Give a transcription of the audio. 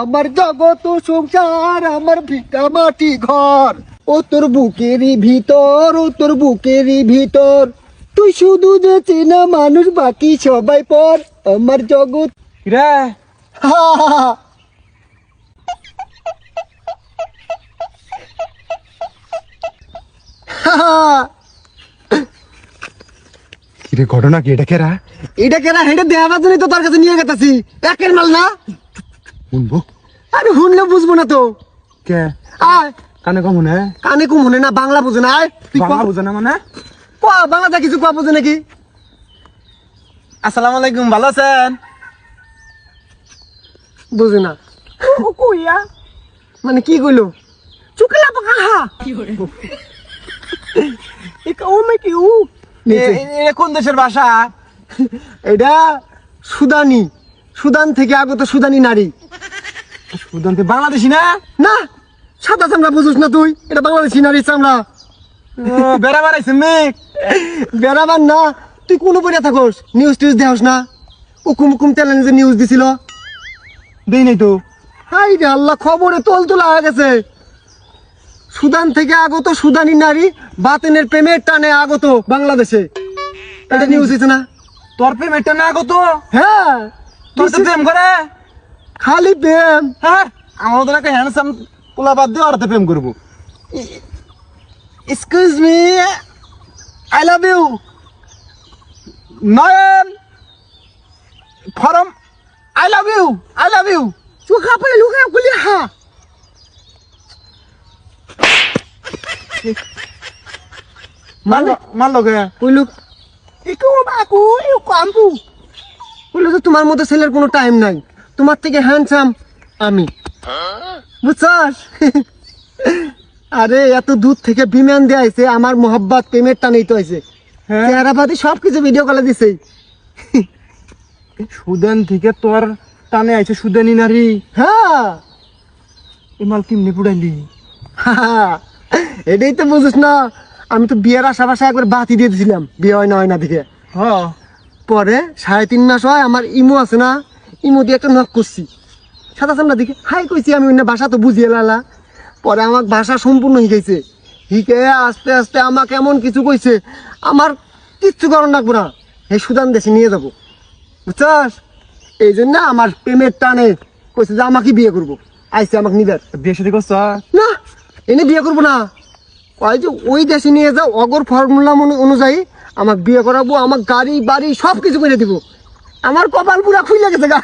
আমার জগত সংসার আমার ভিটা মাটি ঘর। ও তোর বুকেরই ভিতর ও তোর বুকেরই ভিতর। তুই শুধু যে চেনা মানুষ বাকি সবাই পর। আমার জগৎ রে। কিরে ঘটনা কি? এটা কেরা? এটা কেনা হেঁটে দেওয়ার জন্যই তো তোর কাছে নিয়ে গেতাছি। একের মাল না? শুনব? আরে শুনলে বুঝব না তো। কে? আয়। কানে কম মনে কানে কম মনে না বাংলা বুঝে না। আয় তুই বাংলা বুঝে না মানে? ক বাংলাটা কিছু কয়া বুঝে নাকি? আসসালামু আলাইকুম ভালো আছেন? বুঝে না। কইয়া? মানে কি কইলো? চুকলা পাকা হা ও। মে কি উ? এ কোন দেশের ভাষা? এটা সুদানি। সুদান থেকে আগত সুদানি নারী। সুদান্তে বাংলাদেশি না? না সাদা চামড়া বুঝুস না তুই? এটা বাংলাদেশি নারী চামড়া। ও, বেড়া বাড়াইছে মেঘ। বেড়াবার না তুই কোনো পড়ে থাকস? নিউজ টিউজ দেহস না? উকুম উকুম যে নিউজ দিছিল। দেই নাই তো। হাই রে আল্লাহ খবরে তোল তোলা হয়ে গেছে। সুদান থেকে আগত সুদানি নারী বাতেনের প্রেমের টানে আগত বাংলাদেশে। এটা নিউজ দিছে না? তোর পেমেন্টটা টানে কত হ্যাঁ। তোর প্রেম করে? খালি প্রেম। হ্যাঁ? আমার তো একটা হ্যান্ডসাম পোলা বাদ দিয়ে আর প্রেম করব। Excuse me I love you Nayan form I love you I love you চোখা পড়ে লুকা গুলি হা। মারলো মারলো কে? কইলু ইকু বাকু ইউ কাম্পু কইলু তো তোমার মতো ছেলের কোনো টাইম নাই। তোমার থেকে হ্যান্ডসাম আমি। বুঝছস? আরে এত দূর থেকে বিমান দিয়ে আইছে আমার মোহাব্বত প্রেমের টানেই তো আইছে হ্যাঁ। চেহারা পাতি সব কিছু ভিডিও কলে দিছে। সুদান থেকে তোর টানে আইছে সুদানি নারী। হ্যাঁ। এই মাল কেমনি পুড়াইলি? এটাই তো বুঝিস না। আমি তো বিয়ের আশা বাসা একবার বাতি দিয়ে দিছিলাম। বিয়ে হয় না হয় না দিকে হ্যাঁ পরে সাড়ে তিন মাস হয় আমার ইমো আছে না। ইমো দিয়ে একটা নক করছি। সাদা সামনা দিকে হাই কইছি আমি অন্য ভাষা তো বুঝিয়ে লালা। পরে আমার ভাষা সম্পূর্ণ শিখাইছে। শিখে আস্তে আস্তে আমাকে এমন কিছু কইছে আমার কিচ্ছু করার লাগবো না এই সুদান দেশে নিয়ে যাব। বুঝছস? এই জন্য আমার প্রেমের টানে কইছে যে আমাকে বিয়ে করব। আইসে আমাকে নিবার। বিয়ে সাথে করছ? না এনে বিয়ে করব না। কয় যে ওই দেশে নিয়ে যাও অগর ফর্মুলা অনুযায়ী আমাকে বিয়ে করাবো আমার গাড়ি বাড়ি সব কিছু করে দিব। আমার কপাল পুরা খুলে গেছে গা।